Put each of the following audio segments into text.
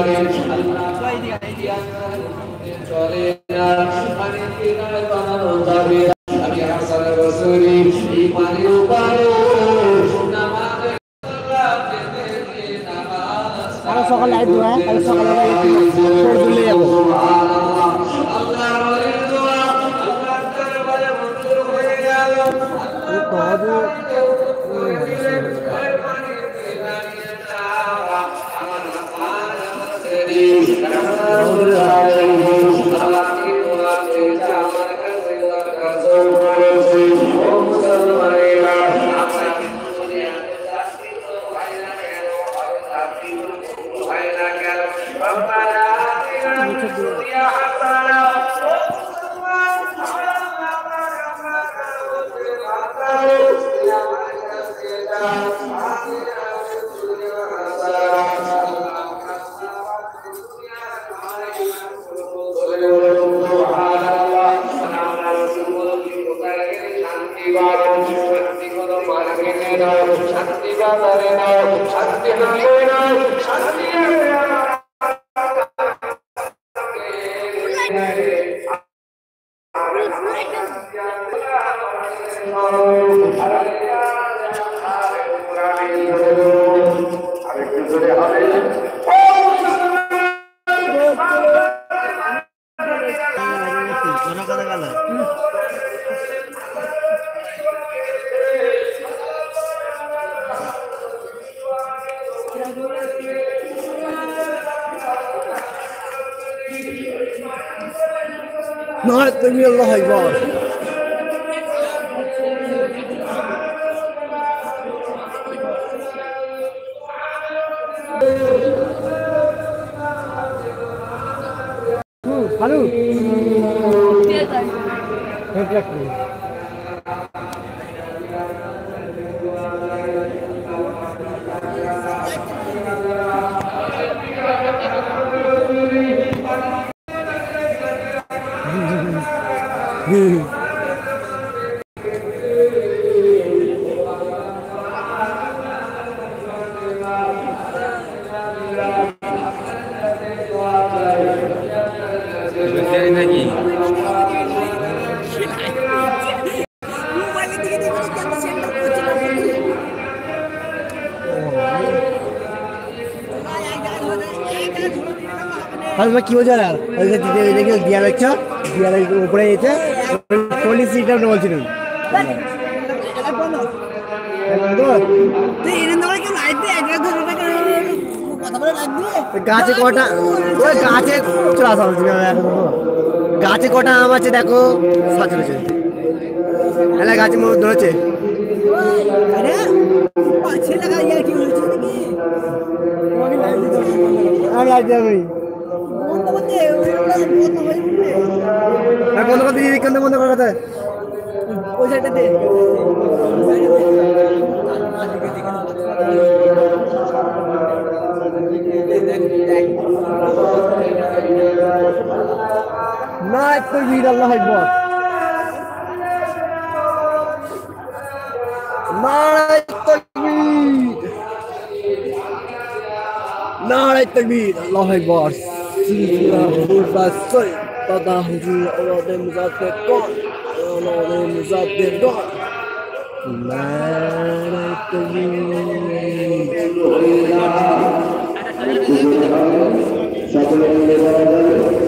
مالك خير أيدينا على فقل عليهم. না তুমি আল্লাহ একবার Halo. Dia tak. নাকি তাহলে কি বোঝা না ওই যে দিদি দেখে দিয়ার হচ্ছে দিয়ারের উপরে যেতে চল্লিশ সিটটা বলছিলাম গাছে কটা ওই গাছে চলে আসা হচ্ছে গাছে কটা আম আছে দেখো? হ্যাঁ এলা গাছে মোট ধরেছে। বন্ধ করতে বন্ধ করাতে ওই সাইডটাতে না La reine termine, la reine gosse, la reine gosse, la reine gosse,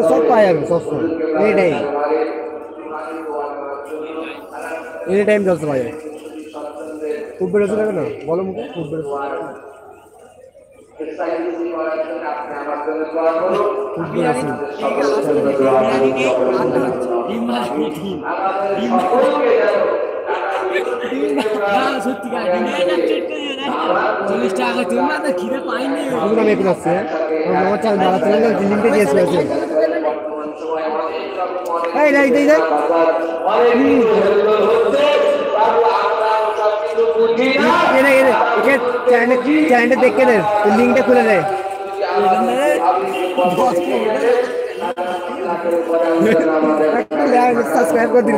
ಸ್ವಲ್ಪ ಯಾರು ಸೊಸ್ಸು ಎನಿ ಟೈಮ್ ಎನಿ ಟೈಮ್ ಕೆಲಸ ಮಾಡಿ খুব বেড়েছে দেখে না বলো মুখে খুব বেড়েছে সত্যি চল্লিশ টাকা তুমি খিদে পাইনি আসছে হ্যাঁ আমার চাল দাঁড়া চলে গেল লিঙ্কটা দিয়েছে আছে এই নাই দেই দেই এনে এনে একে চ্যানেল চ্যানেলটা দেখে দে লিঙ্কটা খুলে দে সাবস্ক্রাইব করে দিন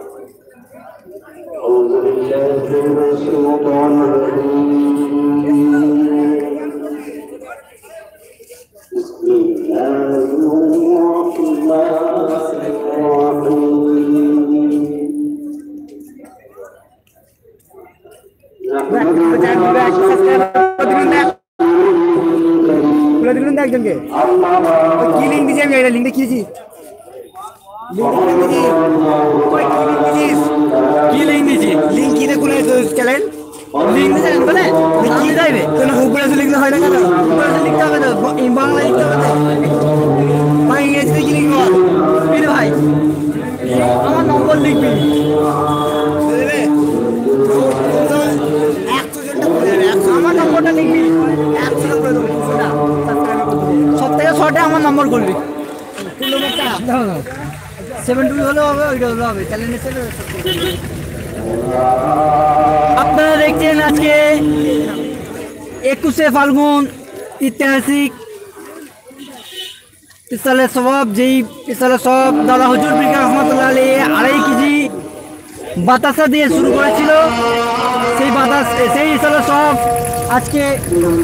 أعوذ بالله من الشيطان الرجيم بسم الله الرحمن الرحيم খুলে দিলেন তো একজনকে ওই কি লিঙ্ক দিয়েছি আমি এটা লিঙ্কটা খেয়েছি কি লিখতে হবে না বাংলা লিখতে হবে ভাই ইংরেজিতে কি লিখব রে ভাই, আমার নম্বর লিখবি। বুঝলে? আমার নম্বরটা লিখবি। সব থেকে ছটা আমার নম্বর করবি। সেভেন টু হলেও হবে, ওইটা হলেও হবে ছেলে আপনারা দেখছেন আজকে একুশে ফাল্গুন, ঐতিহাসিক ইসালে সবাব, যেই ইসালে সব দাদা হুজুর বিকা রহমতুল্লাহ আলী আড়াই কেজি বাতাসা দিয়ে শুরু করেছিল। সেই বাতাস, সেই ইসালে সব আজকে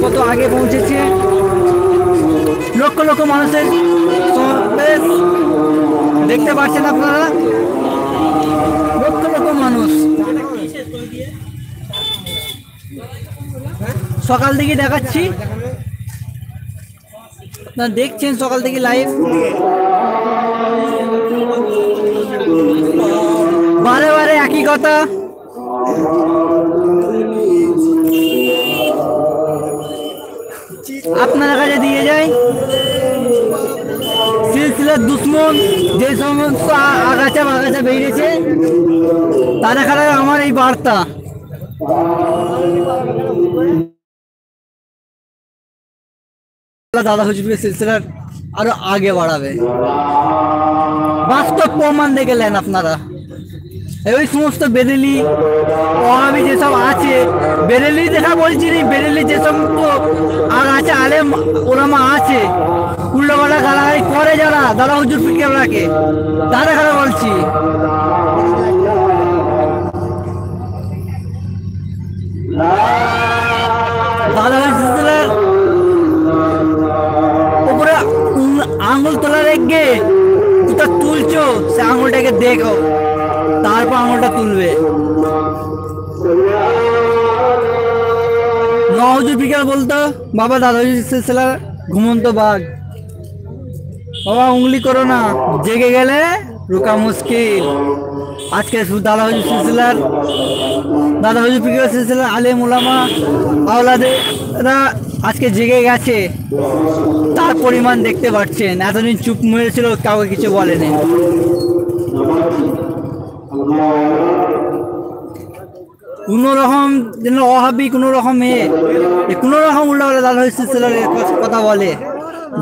কত আগে পৌঁছেছে। লক্ষ লক্ষ মানুষের দেখতে পাচ্ছেন আপনারা। সকাল থেকে দেখাচ্ছি। আপনারা দেখছেন সকাল থেকে লাইভ বারে বারে একই কথা। আপনার কাছে দিয়ে যায় সিলসিলার দুশ্মন, যে সমস্ত আগাছা বাগাছা বেরিয়েছে, তাদের কাছে আমার এই বার্তা। দাদা হুজুরের সিলসিলার আরও আগে বাড়াবে। বাস্তব প্রমাণ দেখে নেন আপনারা। ওই সমস্ত বেরেলি ওহাবি যেসব আছে, বেরেলি দেখা বলছি নি, বেরেলি যে সমস্ত আর আছে, আলেম ওলামা আছে উল্টোপাল্টা গালাগালি করে যারা, দাদা হুজুর পিকেবরাকে তাদের কথা বলছি। দাদা আঙুল তোলা রেখে যেটা তুলছো, সে আঙুলটাকে দেখো। তারপর আঙুলটা তুলবে। বিকাল বলতো, বাবা, দাদাজি সিলসিলার ঘুমন্ত বাঘ। বাবা, উংলি করো না, জেগে গেলে রুকা মুশকিল। আজকে দাদা হজুর সিলসিলার দাদা হজুর পিকে সিলসিলার আলেম উলামা আওলাদেরা আজকে জেগে গেছে। তার পরিমাণ দেখতে পাচ্ছেন। এতদিন চুপ মেরেছিল, কাউকে কিছু বলেনি। কোনো রকম যেন অহাবি কোনো রকম এ কোনো রকম উল্টা বলে দাদা হজুর সিলসিলার কথা বলে।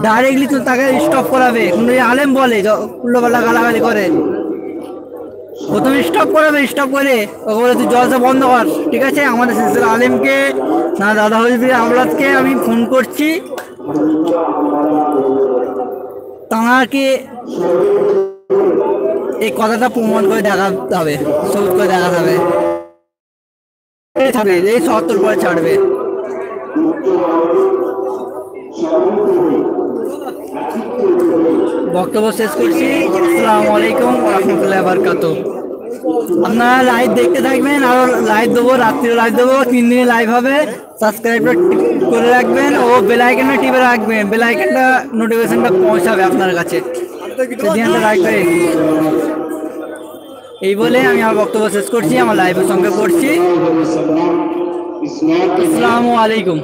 ডাইরেক্টলি তো তাকে স্টপ করাবে। কোনো আলেম বলে উল্টোপাল্টা গালাগালি করে। প্রথমে স্টপ করাবে স্টপ করে ওকে বলে, তুই জলসা বন্ধ কর। ঠিক আছে? আমাদের সিলসিলা আলেমকে, না, দাদা হজবি আমলাদকে আমি ফোন করছি। তাঁকে এই কথাটা প্রমাণ করে দেখাতে হবে সবুজ করে দেখাতে হবে। এই সত্তর পরে ছাড়বে। বক্তব্য শেষ করছি। আসসালামু আলাইকুম রহমতুল্লাহ বারকাত। আপনারা লাইভ দেখতে থাকবেন আরও লাইভ দেবো, রাত্রিও লাইভ দেবো, তিন দিনে লাইভ হবে। সাবস্ক্রাইবটা করে রাখবেন ও বেলাইকেনটা টিপে রাখবেন। বেলাইকেনটা নোটিফিকেশনটা পৌঁছাবে আপনার কাছে। এই বলে আমি আমার বক্তব্য শেষ করছি, আমার লাইভের সঙ্গে করছি আসসালামু আলাইকুম।